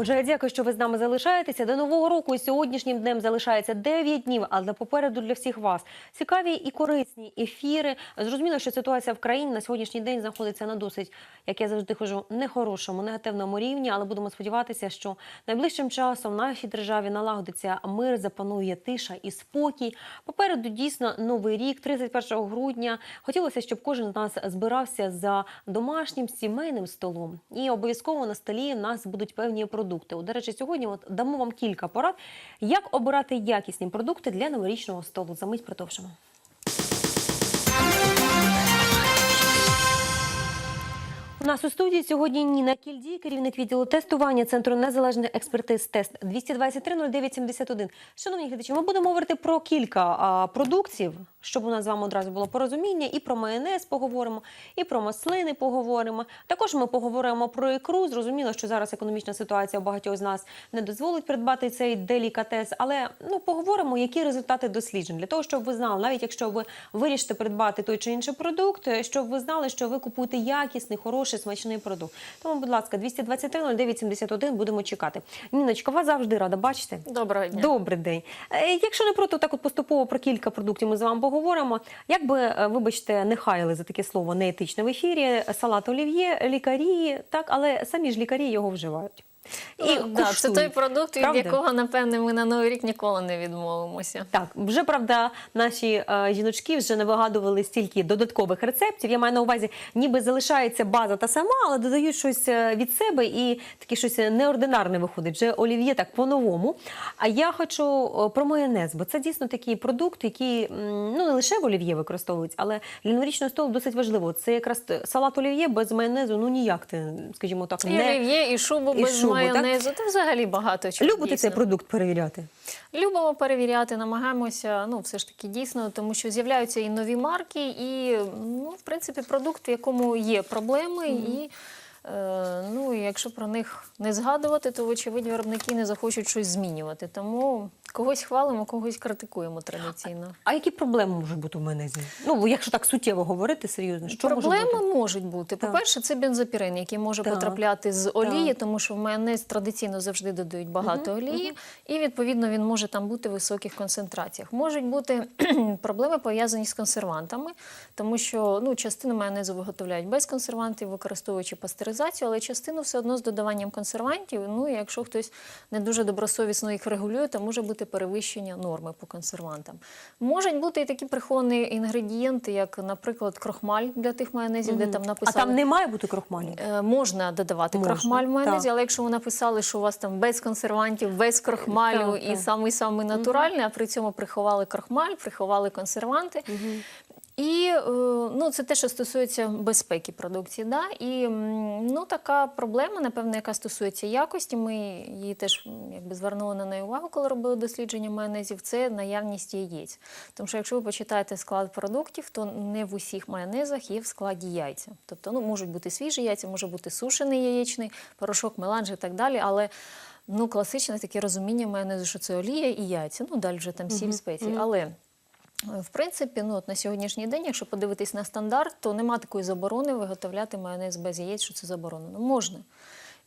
Отже, я дякую, що ви з нами залишаєтеся. До нового року і сьогоднішнім днем залишається 9 днів, але попереду для всіх вас цікаві і корисні ефіри. Зрозуміло, що ситуація в країні на сьогоднішній день знаходиться на досить, як я завжди кажу, нехорошому, негативному рівні. Але будемо сподіватися, що найближчим часом в нашій державі налагодиться мир, запанує тиша і спокій. Попереду дійсно новий рік, 31 грудня. Хотілося, щоб кожен з нас збирався за домашнім сімейним столом. І обов'язково на столі в нас будуть певні продукти. От, До речі, сьогодні от дамо вам кілька порад, як обирати якісні продукти для новорічного столу. За мить продовжимо. У нас у студії сьогодні Ніна Кільдій, керівник відділу тестування Центру незалежних експертиз тест 223 09 71. Шановні глядачі, ми будемо говорити про кілька а, продуктів, щоб у нас з вами одразу було порозуміння. І про майонез поговоримо, і про маслини поговоримо. Також ми поговоримо про ікру. Зрозуміло, що зараз економічна ситуація у багатьох з нас не дозволить придбати цей делікатес, але ну поговоримо, які результати досліджень для того, щоб ви знали, навіть якщо ви вирішите придбати той чи інший продукт, щоб ви знали, що ви купуєте якісний, хороший, смачний продукт. Тому, будь ласка, 223 09 71 будемо чекати. Ніночка, вас завжди рада бачити. Доброго дня. Добрий день. Е, Якщо не проти, так от поступово про кілька продуктів ми з вами поговоримо. Як би, е, вибачте, не хаяли за таке слово неетичне в ефірі, салат олів'є, лікарі, так, але самі ж лікарі його вживають. І да, це той продукт, від Правда? якого, напевне, ми на новий рік ніколи не відмовимося. Так, вже правда, наші е, жіночки вже не вигадували стільки додаткових рецептів. Я маю на увазі, ніби залишається база та сама, але додають щось е, від себе і таке щось неординарне виходить. Вже олів'є так по-новому. А я хочу е, про майонез, бо це дійсно такий продукт, який ну не лише в олів'є використовують, але для новорічного столу досить важливо. Це якраз салат олів'є без майонезу. Ну ніяк ти, скажімо так, І не олів'є, і шубу без так? майонезу. Та взагалі багато чого. любите дійсно. цей продукт перевіряти. Любимо перевіряти, намагаємося, ну все ж таки дійсно, тому що з'являються і нові марки, і ну, в принципі, продукт, в якому є проблеми, і е, ну, і якщо про них не згадувати, то вочевидь виробники не захочуть щось змінювати. Тому когось хвалимо, когось критикуємо традиційно. А які проблеми можуть бути в майонезі? Ну, якщо так суттєво говорити серйозно, що Проблеми може бути? можуть бути. По-перше, це бензопірин, який може Так. потрапляти з олії, Так. тому що в майонез традиційно завжди додають багато олії, і відповідно він може там бути в високих концентраціях. Можуть бути проблеми пов'язані з консервантами, тому що ну, частину майонезу виготовляють без консервантів, використовуючи пастеризацію, але частину все одно з додаванням консервантів. Ну і якщо хтось не дуже добросовісно їх регулює, то може бути перевищення норми по консервантам. Можуть бути і такі приховані інгредієнти, як, наприклад, крохмаль для тих майонезів, де там написали. А там не має бути крохмалю? Е, Можна додавати Можна, крохмаль в майонезі, так. але якщо ви написали, що у вас там без консервантів, без крохмалю Так, і так. самий самий натуральний, а при цьому приховали крохмаль, приховали консерванти. І е, ну, це те, що стосується безпеки продукції. Да? І ну, така проблема, напевно, яка стосується якості. Ми її теж якби звернули на неї увагу, коли робили дослідження майонезів. Це наявність яєць. Тому що якщо ви почитаєте склад продуктів, то не в усіх майонезах є в складі яйця. Тобто, ну, можуть бути свіжі яйця, може бути сушений яєчний, порошок, меланж і так далі. Але ну, класичне таке розуміння майонезу, що це олія і яйця. Ну, далі вже там сіль спеції. Але в принципі, ну от на сьогоднішній день, якщо подивитись на стандарт, то нема такої заборони виготовляти майонез без яєць, що це заборонено. Можна.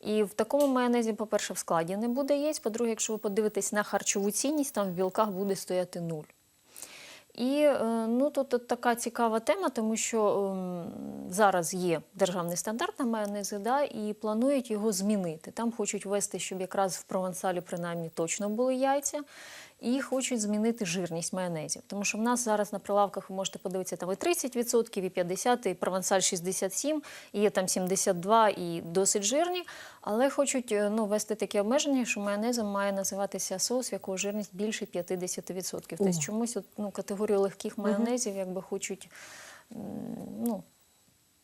І в такому майонезі, по-перше, в складі не буде яєць. По-друге, якщо ви подивитесь на харчову цінність, там в білках буде стояти нуль. І е, ну, тут, така цікава тема, тому що ем, зараз є державний стандарт на майонези, да, і планують його змінити. Там хочуть ввести, щоб якраз в провансалі принаймні точно були яйця, і хочуть змінити жирність майонезів. Тому що в нас зараз на прилавках ви можете подивитися там і 30%, і 50%, і провансаль 67%, і є там 72% і досить жирні. Але хочуть е, ну, ввести таке обмеження, що майонезом має називатися соус, в якого жирність більше 50%. Тобто чомусь от, ну, категорію легких майонезів якби хочуть ну,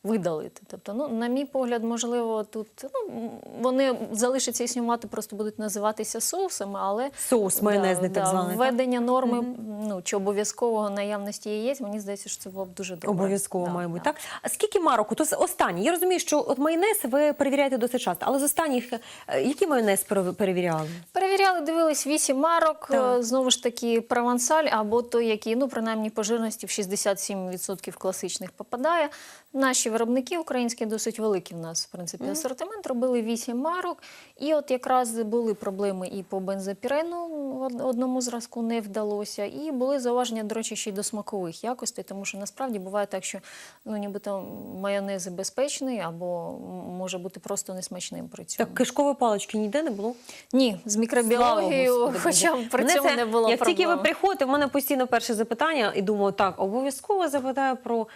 видалити. Тобто, ну, на мій погляд, можливо, тут ну, вони залишаться існувати, просто будуть називатися соусами, але Соус майонезний, так званий. введення норми ну, чи обов'язкового наявності яєць, мені здається, що це було б дуже добре. Обов'язково Да, має бути. да. Так? А скільки марок? То останні. Я розумію, що от майонез ви перевіряєте досить часто, але з останніх, е, який майонез перевіряли? Перевіряли, дивились вісім марок, Так. е, знову ж таки, провансаль або той, який, ну, принаймні, по жирності в 67% класичних попадає. Наші наші виробники українські досить великий в нас в принципі асортимент. Робили вісім марок, і от якраз були проблеми і по бензопірену од- одному зразку не вдалося. І були зауваження, до речі, ще й до смакових якостей, тому що насправді буває так, що ну нібито майонез безпечний або може бути просто несмачним при цьому. Так, кишкової палички ніде не було? Ні, з мікробіологією, хоча б при цьому це- не було Як проблем. тільки ви приходите, в мене постійно перше запитання, і думаю, так, обов'язково запитаю про.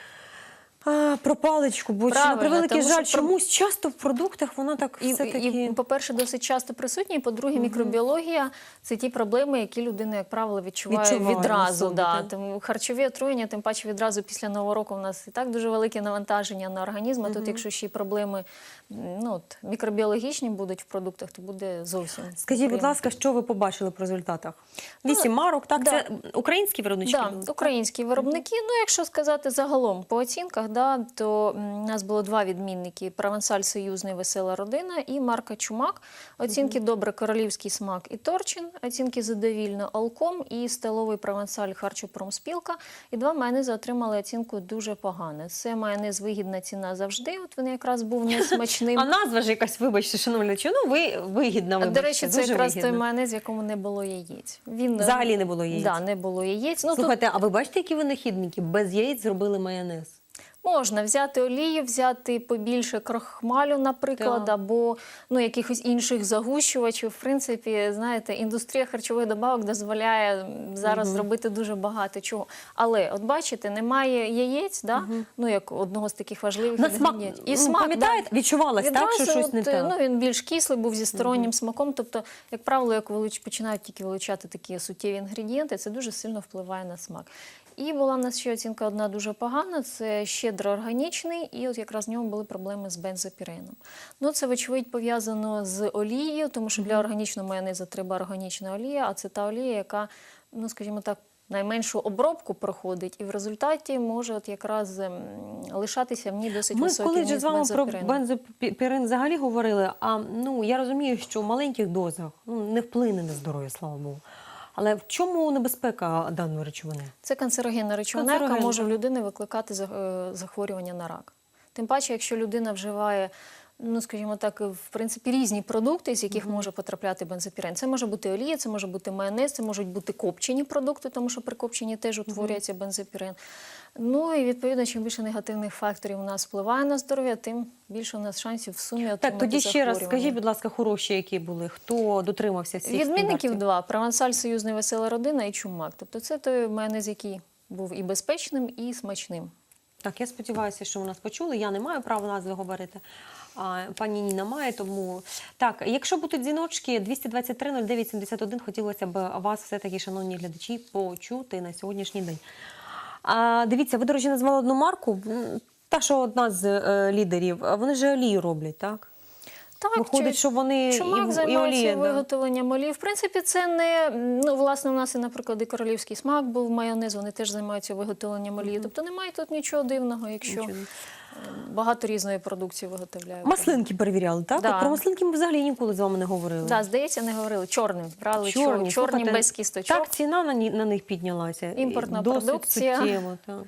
А, про паличку, бо чи, на Правильно, превеликий тому жаль, що чомусь часто в продуктах вона так І, все-таки... і, по-перше, досить часто присутні. І, по-друге, мікробіологія це ті проблеми, які людина, як правило, відчуває, Відчуває відразу. да. Тому харчові отруєння, тим паче відразу після нового року у нас і так дуже велике навантаження на організм. А тут, якщо ще й проблеми ну, от, мікробіологічні будуть в продуктах, то буде зовсім. Скажіть, будь ласка, що ви побачили по результатах? Вісім марок, так? Ну, да. Це українські виробнички? Да, українські виробники. Ну, якщо сказати загалом по оцінках, да, то у нас було два відмінники: Провансаль Союзний Весела родина і марка Чумак. Оцінки добре королівський смак і Торчин. Оцінки задовільно Алком і столовий Провансаль Харчопромспілка. І два майонези отримали оцінку дуже погано. Це майонез вигідна ціна завжди. От він якраз був несмачним. А назва ж якась, вибачте, шановні, чи ну ви вигідна, вибачте, До речі, це дуже якраз той майонез, в якому не було яєць. Він е, Взагалі не було яєць? Да, не було яєць. Ну, Слухайте, а ви бачите, які винахідники? Без яєць зробили майонез. Можна взяти олію, взяти побільше крохмалю, наприклад, Так. або ну, якихось інших загущувачів. В принципі, знаєте, індустрія харчових добавок дозволяє зараз зробити дуже багато чого. Але, от бачите, немає яєць, да? ну як одного з таких важливих На смак, інгредієнтів. ну, пам'ятаєте, відчувалось, так, що щось не так? Ну, він більш кислий, був зі стороннім смаком. Тобто, як правило, як вилуч, починають тільки вилучати такі суттєві інгредієнти, це дуже сильно впливає на смак. І була в нас ще оцінка одна дуже погана, це щедро органічний, і от якраз в ньому були проблеми з бензопіреном. Ну, це, вочевидь, пов'язано з олією, тому що для органічного майонезу треба органічна олія, а це та олія, яка, ну, скажімо так, найменшу обробку проходить, і в результаті може от якраз ем, лишатися в ній досить Ми високий коли вміст з вами про бензопірин взагалі говорили, а ну я розумію, що в маленьких дозах ну, не вплине на здоров'я, слава Богу. Але в чому небезпека даної речовини? Це канцерогенна речовина, яка може в людини викликати е, захворювання на рак. Тим паче, якщо людина вживає, ну скажімо так, в принципі, різні продукти, з яких може потрапляти бензопірен. Це може бути олія, це може бути майонез, це можуть бути копчені продукти, тому що при копченні теж утворюється бензопірен. Ну і відповідно, чим більше негативних факторів у нас впливає на здоров'я, тим більше у нас шансів в сумі отримати Так, тоді ще раз скажіть, будь ласка, хороші, які були, хто дотримався всіх Відмінників два: Провансаль, Союзний весела родина і чумак. Тобто це той майонез, який був і безпечним, і смачним. Так, я сподіваюся, що ви нас почули. Я не маю права назви говорити. А пані Ніна має, тому так, якщо будуть дзвіночки 223 09 71, хотілося б вас все-таки, шановні глядачі, почути на сьогоднішній день. А, дивіться, ви, до речі, назвали одну марку, та, що одна з е, лідерів. Вони ж олію роблять, так? Так, Виходить, що вони Чумак і займається олія. Да. виготовленням олії. В принципі, це не ну власне у нас і, наприклад, і королівський смак був майонез. Вони теж займаються виготовленням олії. Тобто немає тут нічого дивного, якщо Нічого. е, багато різної продукції виготовляють. Маслинки перевіряли, так? Да. От про маслинки ми взагалі ніколи з вами не говорили. Да, здається, не говорили. Чорним брали чорні, чорні, слухайте, без кісточок. Так, ціна на, на них піднялася. Імпортна Досить продукція. суттєво, так.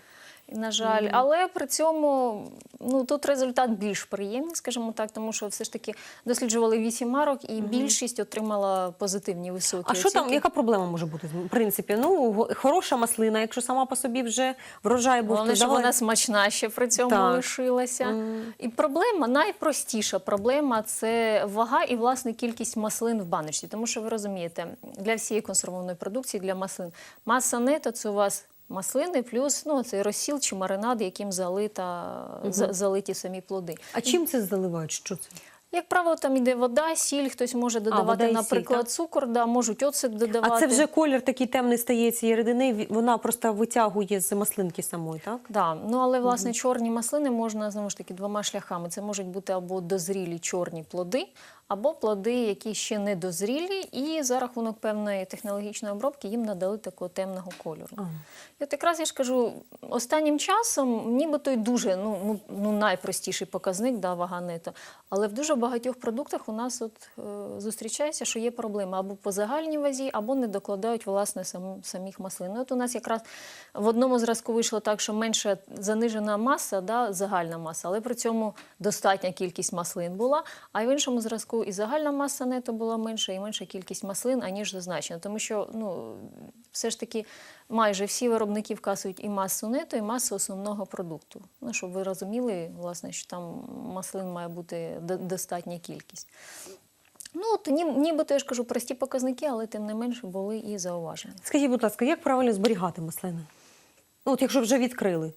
На жаль, але при цьому ну тут результат більш приємний, скажімо так, тому що все ж таки досліджували вісім марок, і більшість отримала позитивні високі. А що там, яка проблема може бути? В принципі, ну хороша маслина, якщо сама по собі вже врожай був, Головне, то давай. вона смачна ще при цьому Так. лишилася. І проблема найпростіша проблема це вага і власне кількість маслин в баночці. Тому що ви розумієте, для всієї консервованої продукції, для маслин, маса нето це у вас. Маслини плюс ну, цей розсіл чи маринад, яким залита, за- залиті самі плоди. А чим це заливають? Що це? Як правило, там іде вода, сіль, хтось може додавати, сіль, наприклад, так? цукор, да, можуть оцет додавати. А це вже колір такий темний стає цієї рідини, вона просто витягує з маслинки самої, так? Да, ну але власне чорні маслини можна знову ж таки двома шляхами. Це можуть бути або дозрілі чорні плоди, або плоди, які ще не дозрілі, і за рахунок певної технологічної обробки їм надали такого темного кольору. Ага. І от якраз я ж кажу, останнім часом нібито й дуже ну, ну, ну найпростіший показник, да, вага нето. Але в дуже багатьох продуктах у нас от, е, зустрічається, що є проблеми або по загальній вазі, або не докладають власне сам, самих маслин. Ну, От у нас якраз в одному зразку вийшло так, що менше занижена маса, да, загальна маса, але при цьому достатня кількість маслин була. А в іншому зразку і загальна маса нето була менша, і менша кількість маслин, аніж зазначено. Тому що ну, все ж таки майже всі виробники вказують і масу нето, і масу основного продукту. Ну, щоб ви розуміли, власне, що там маслин має бути достатня кількість. Ну, ні, нібито я ж кажу, прості показники, але тим не менше були і зауваження. Скажіть, будь ласка, як правильно зберігати маслини? Ну, от якщо вже відкрили.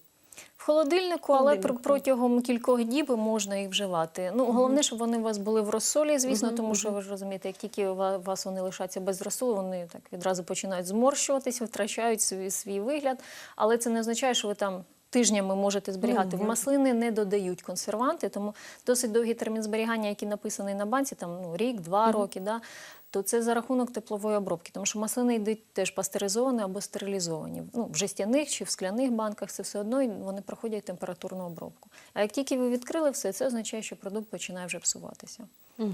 Холодильнику, але Холодильнику, протягом кількох діб можна їх вживати. Ну, головне, щоб вони у вас були в розсолі, звісно, тому що ви ж розумієте, як тільки у вас вони лишаться без розсолу, вони так відразу починають зморщуватись, втрачають свій, свій вигляд. Але це не означає, що ви там. Тижнями можете зберігати Ну, в маслини, не додають консерванти, тому досить довгий термін зберігання, який написаний на банці, там ну рік, два роки, да, то це за рахунок теплової обробки, тому що маслини йдуть теж пастеризовані або стерилізовані. Ну, в жестяних чи в скляних банках це все одно вони проходять температурну обробку. А як тільки ви відкрили все, це означає, що продукт починає вже псуватися. Угу.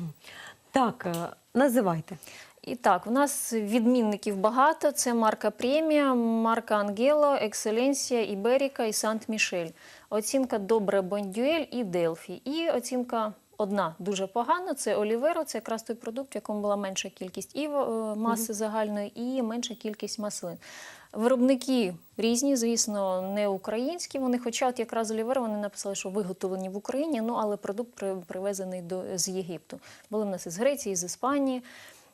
Так, е, називайте. І так, у нас відмінників багато. Це марка Премія, марка Ангело, Екселенсія, Іберіка і Сант-Мішель. Оцінка Добре Бондюель і Делфі. І оцінка одна дуже погана. Це Оліверо, це якраз той продукт, в якому була менша кількість і е, маси загальної, і менша кількість маслин. Виробники різні, звісно, не українські. Вони, хоча от якраз Олівер, вони написали, що виготовлені в Україні, ну але продукт привезений до з Єгипту. Були в нас із Греції, з Іспанії.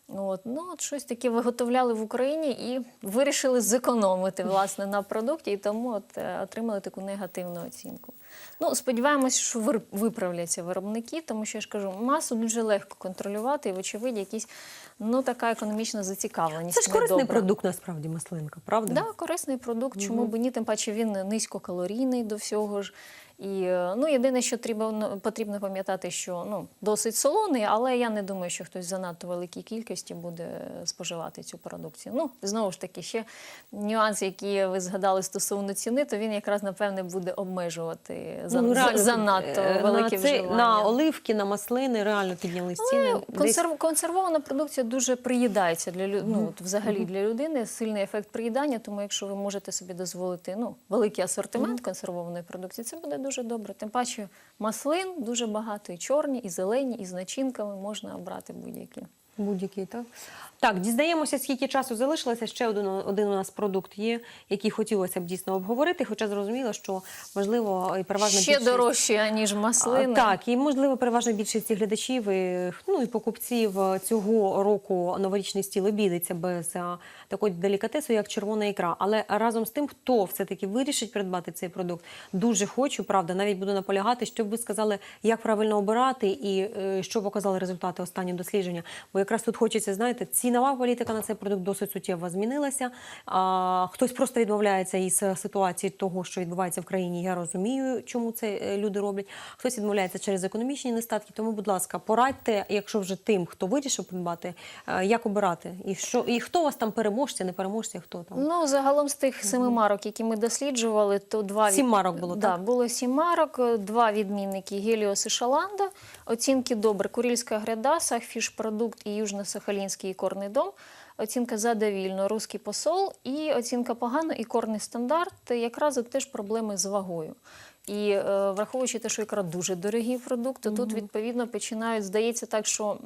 От, ну, от щось таке виготовляли в Україні і вирішили зекономити власне на продукті, і тому от, е, отримали таку негативну оцінку. Ну, сподіваємось, що виправляться виробники, тому що я ж кажу, масу дуже легко контролювати, і, вочевидь, якісь ну така економічна зацікавленість. Це ж корисний недобра. продукт, насправді, маслинка, правда? Да, корисний продукт. Чому б ні? Тим паче він низькокалорійний до всього ж. І е, ну, єдине, що треба, потрібно пам'ятати, що ну, досить солоний, але я не думаю, що хтось в занадто великій кількості буде споживати цю продукцію. Ну, знову ж таки, ще нюанс, який ви згадали стосовно ціни, то він якраз напевне буде обмежувати за, Ну, реально, занадто велике на, це- вживання. на оливки, на маслини реально піднялись ціни. Десь- Консерв... Консервована продукція дуже приїдається для лю... ну, от взагалі для людини. Сильний ефект приїдання, тому якщо ви можете собі дозволити ну, великий асортимент консервованої продукції, це буде дуже добре. Тим паче маслин дуже багато, і чорні, і зелені, і з начинками можна обрати будь-які. Будь-який, так? Так, дізнаємося, скільки часу залишилося. Ще один, один у нас продукт є, який хотілося б дійсно обговорити, хоча зрозуміло, що можливо і переважна Ще більшість... дорожче, ніж маслини. Так, і можливо, переважна більшість глядачів і, ну, і покупців е, цього року новорічний стіл обійдеться без а, такої делікатесу, як червона ікра. Але разом з тим, хто все-таки вирішить придбати цей продукт, дуже хочу, правда, навіть буду наполягати, щоб ви сказали, як правильно обирати і е, що показали результати останнього дослідження. Бо якраз тут хочеться, знаєте, цінова політика на цей продукт досить суттєво змінилася. А, хтось просто відмовляється із е, ситуації того, що відбувається в країні. Я розумію, чому це е, люди роблять. Хтось відмовляється через економічні нестатки. Тому, будь ласка, порадьте, якщо вже тим, хто вирішив придбати, е, як обирати, і що і хто у вас там переможці, не переможці, хто там. Ну, загалом з тих семи марок, які ми досліджували, то два від- Сім марок було, да, так? було сім марок, два відмінники Геліос і Шаланда. Оцінки добре. Курильська гряда, Сахфішпродукт і Южно-Сахалінський ікорний дом. Оцінка задовільно, руський посол, і оцінка погано, ікорний стандарт. Якраз от теж проблеми з вагою. І е, враховуючи те, що ікра дуже дорогий продукт, то тут відповідно починають, здається так, що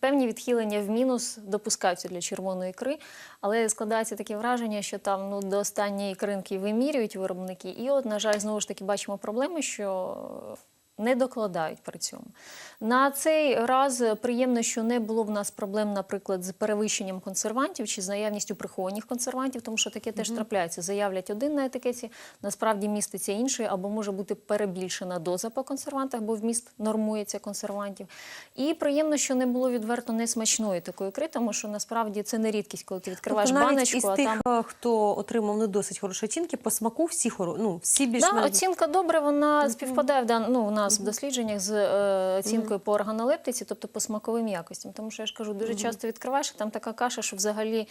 Певні відхилення в мінус допускаються для червоної ікри, але складається таке враження, що там ну, до останньої ікринки вимірюють виробники. І от, на жаль, знову ж таки бачимо проблеми, що не докладають при цьому. На цей раз приємно, що не було в нас проблем, наприклад, з перевищенням консервантів чи з наявністю прихованих консервантів, тому що таке теж трапляється. Заявлять один на етикеті, насправді міститься інший, або може бути перебільшена доза по консервантах, бо вміст нормується консервантів. І приємно, що не було відверто несмачної такої ікри, тому що насправді це не рідкість, коли ти відкриваєш Тобто навіть баночку, із а тих, там. е, хто отримав не досить хороші оцінки, по смаку всі хоро... ну, всі більш Да, оцінка добре, вона співпадає в дан... ну, у нас в дослідженнях з е, оцінкою по органолептиці, тобто по смаковим якостям. Тому що я ж кажу, дуже часто відкриваєш, там така каша, що взагалі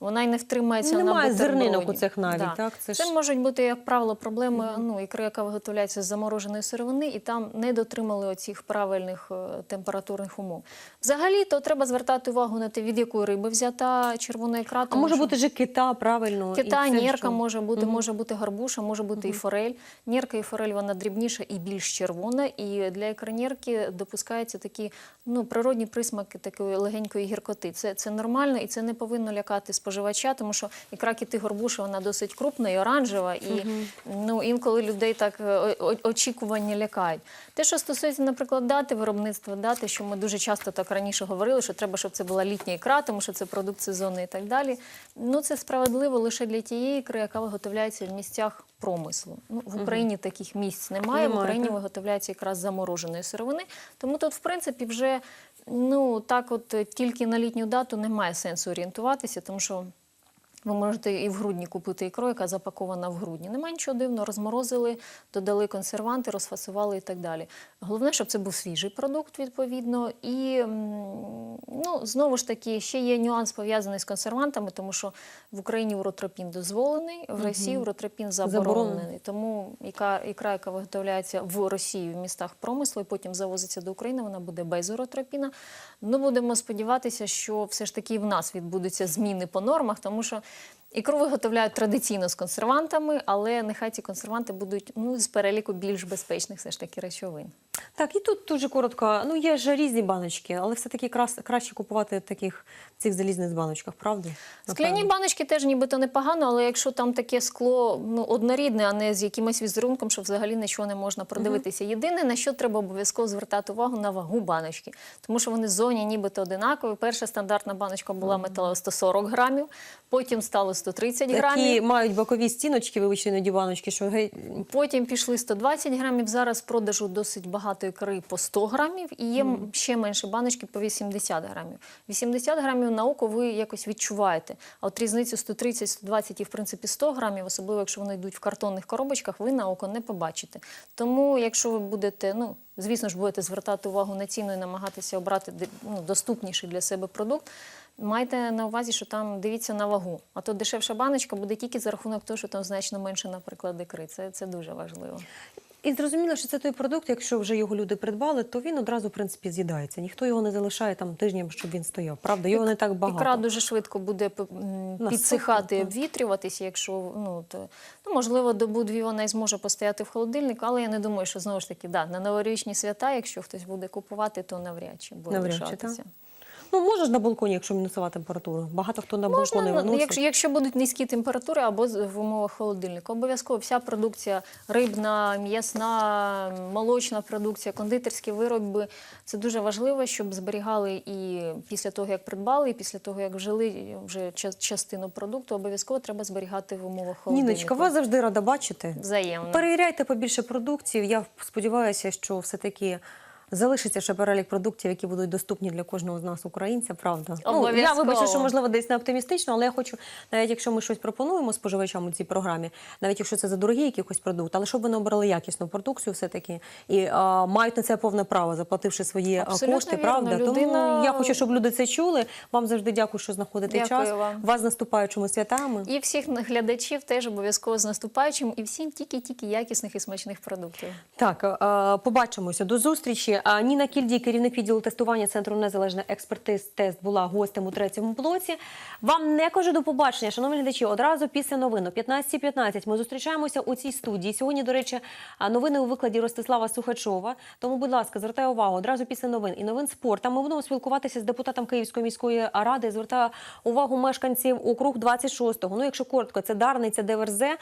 вона й не втримається Немає на бутерброді. зернинок у цих навіть, так? Це, Це можуть бути, як правило, проблеми ну, ікри, яка виготовляється з замороженої сировини, і там не дотримали оцих правильних е, температурних умов. Взагалі, то треба звертати увагу на те, від якої риби взята червона ікра. А може що- бути же кита, правильно? і Кита, це нірка що? може бути, може бути гарбуша, може бути і форель. Нірка і форель вона дрібніша і більш червона. І для ікронірки допускаються такі ну, природні присмаки такої легенької гіркоти. Це, це нормально і це не повинно лякати споживача, тому що ікра кити горбуша вона досить крупна і оранжева. І ну, інколи людей так е, очікування лякають. Те, що стосується, наприклад, дати виробництва, дати, що ми дуже часто так раніше говорили, що треба, щоб це була літня ікра, тому що це продукт сезонний і так далі. Ну це справедливо лише для тієї ікри, яка виготовляється в місцях промислу. Ну, в Україні таких місць немає. В Україні так. виготовляється якраз замороженої сировини. Тому тут, в принципі, вже ну так, от е, тільки на літню дату немає сенсу орієнтуватися, тому що. Ви можете і в грудні купити ікру, яка запакована в грудні. Немає нічого дивного, розморозили, додали консерванти, розфасували і так далі. Головне, щоб це був свіжий продукт, відповідно. І ну, знову ж таки, ще є нюанс пов'язаний з консервантами, тому що в Україні уротропін дозволений, в Росії уротропін заборонений. Заборонений. Тому яка ікра, яка виготовляється в Росії в містах промислу і потім завозиться до України, вона буде без уротропіна. Ну будемо сподіватися, що все ж таки в нас відбудуться зміни по нормах, тому що. Ікру виготовляють традиційно з консервантами, але нехай ці консерванти будуть ну, з переліку більш безпечних все ж таки речовин. Так, і тут дуже коротко. Ну, є ж різні баночки, але все-таки краще купувати в таких в цих залізних баночках, правда? Скляні баночки теж нібито непогано, але якщо там таке скло ну, однорідне, а не з якимось візерунком, що взагалі нічого не можна продивитися. Єдине, на що треба обов'язково звертати увагу на вагу баночки, тому що вони в зоні нібито одинакові. Перша стандартна баночка була металева 140 грамів, потім стало 130 Такі грамів. мають бокові стіночки, вибачте, іноді баночки, що Потім пішли 120 грамів. Зараз в продажу досить багато ікри по 100 грамів, і є м, ще менше баночки по 80 грамів. 80 грамів на око ви якось відчуваєте. А от різницю 130, 120 і в принципі 100 грамів, особливо якщо вони йдуть в картонних коробочках, ви на око не побачите. Тому, якщо ви будете, ну звісно ж, будете звертати увагу на ціну і намагатися обрати ну, доступніший для себе продукт. Майте на увазі, що там дивіться на вагу. А то дешевша баночка буде тільки за рахунок того, що там значно менше, наприклад, ікри. Це, це дуже важливо. І зрозуміло, що це той продукт, якщо вже його люди придбали, то він одразу, в принципі, з'їдається. Ніхто його не залишає там тижням, щоб він стояв. Правда, його не так багато. Ікра дуже швидко буде підсихати, обвітрюватися, якщо ну то ну можливо добу-дві вона і зможе постояти в холодильнику, але я не думаю, що знову ж таки да на новорічні свята, якщо хтось буде купувати, то навряд чи буде Навряд чи, лишатися. так? Ну, можна ж на балконі, якщо мінусова температура. Багато хто на балкони Можна, ну, виносить. якщо, якщо будуть низькі температури або в умовах холодильника. Обов'язково вся продукція рибна, м'ясна, молочна продукція, кондитерські вироби. Це дуже важливо, щоб зберігали і після того, як придбали, і після того, як вжили вже ча- частину продукту, обов'язково треба зберігати в умовах холодильника. Ніночка, вас завжди рада бачити. Взаємно. Перевіряйте побільше продуктів. Я сподіваюся, що все-таки залишиться ще перелік продуктів, які будуть доступні для кожного з нас, українця. Правда. Ну, я вибачу, що можливо десь не оптимістично, але я хочу, навіть якщо ми щось пропонуємо споживачам у цій програмі, навіть якщо це за дорогий якийсь продукт, але щоб вони обрали якісну продукцію, все таки і а, мають на це повне право, заплативши свої Абсолютно кошти. вірно. Правда, тому я хочу, щоб люди це чули. Вам завжди дякую, що знаходите Дякую час. вам. Вас з наступаючими святами. І всіх глядачів теж обов'язково з наступаючим, і всім тільки-тільки якісних і смачних продуктів. Так, е, побачимося. До зустрічі. Ніна Кільдій, керівник відділу тестування Центру незалежних експертиз тест, була гостем у третьому блоці. Вам не кажу до побачення, шановні глядачі. Одразу після новин о 15.15 ми зустрічаємося у цій студії. Сьогодні, до речі, новини у викладі Ростислава Сухачова. Тому, будь ласка, звертаю увагу одразу після новин і новин спорту. Ми будемо спілкуватися з депутатом Київської міської ради. Звертаю увагу мешканців округ 26-го. Ну, якщо коротко, це Дарниця, Деверзе.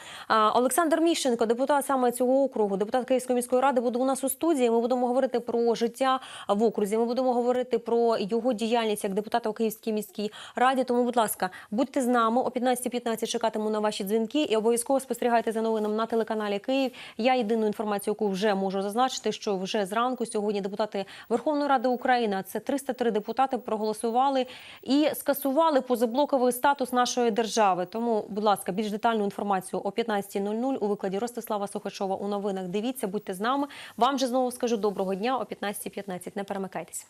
Олександр Міщенко, депутат саме цього округу, депутат Київської міської ради, буде у нас у студії. Ми будемо говорити про життя в окрузі. Ми будемо говорити про його діяльність як депутата у Київській міській раді. Тому, будь ласка, будьте з нами о 15.15 чекатиму на ваші дзвінки і обов'язково спостерігайте за новинами на телеканалі Київ. Я єдину інформацію, яку вже можу зазначити, що вже зранку сьогодні депутати Верховної Ради України, а це 303 депутати, проголосували і скасували позаблоковий статус нашої держави. Тому, будь ласка, більш детальну інформацію о 15.00 у викладі Ростислава Сухачова у новинах. Дивіться, будьте з нами. Вам же знову скажу доброго дня о 15.15. Не перемикайтеся.